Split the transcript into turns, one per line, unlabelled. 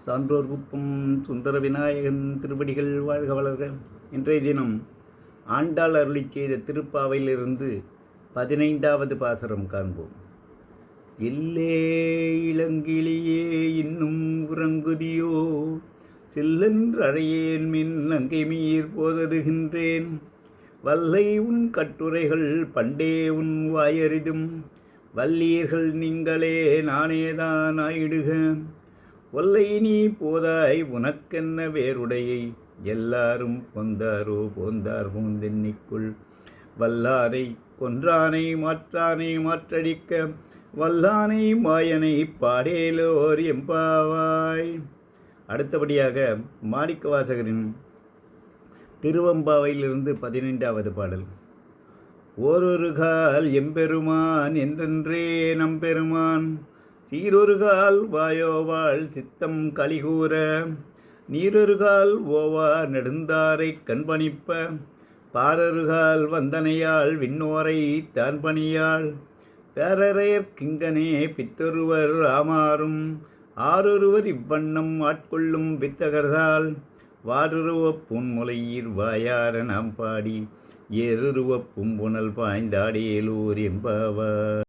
சான்றோர் குப்பம் சுந்தர விநாயகன் திருவடிகள் வாழ்க வளர்க. இன்றைய தினம் ஆண்டாள் அருளி செய்த திருப்பாவையிலிருந்து பதினைந்தாவது பாசரம் காண்போம். எல்லே இளங்கிளியே இன்னும் உறங்குதியோ? சில்லென்றழையேன் மின் நங்கை மீர் போதருகின்றேன். வல்லை உன் கட்டுரைகள் பண்டே உன் வாயறிதும். வல்லீர்கள் நீங்களே நானேதான் ஆயிடுக. ஒல்லை நீ போதாய் உனக்கென்ன வேறுடையை? எல்லாரும் பொந்தாரோ போந்தார் போந்தென்னிக்குள் வல்லானை கொன்றானை மாற்றானை மாற்றடிக்க. வல்லானை மாயனை பாடேலோர் எம்பாவாய். அடுத்தபடியாக மாணிக்கவாசகரின் திருவம்பாவையிலிருந்து பதினைந்தாவது பாடல். ஓரொரு கால் எம்பெருமான் என்றென்றே நம்பெருமான். சீரொருகால் வாயோவாள் சித்தம் கலிகூற நீரொரு கால் ஓவா நெடுந்தாரை கண்பணிப்ப பாரருகால் வந்தனையாள் விண்ணோரை தான் பணியாள் பேரரையர் கிங்கனே பித்தொருவர் ஆமாறும் ஆரொருவர் இவ்வண்ணம் ஆட்கொள்ளும் வித்தகர்தால் வாருருவ புன்முலையீர் வாயார நாம் பாடி ஏறுருவப் பும்புணல் பாய்ந்தாடேலூர் என்பவர்.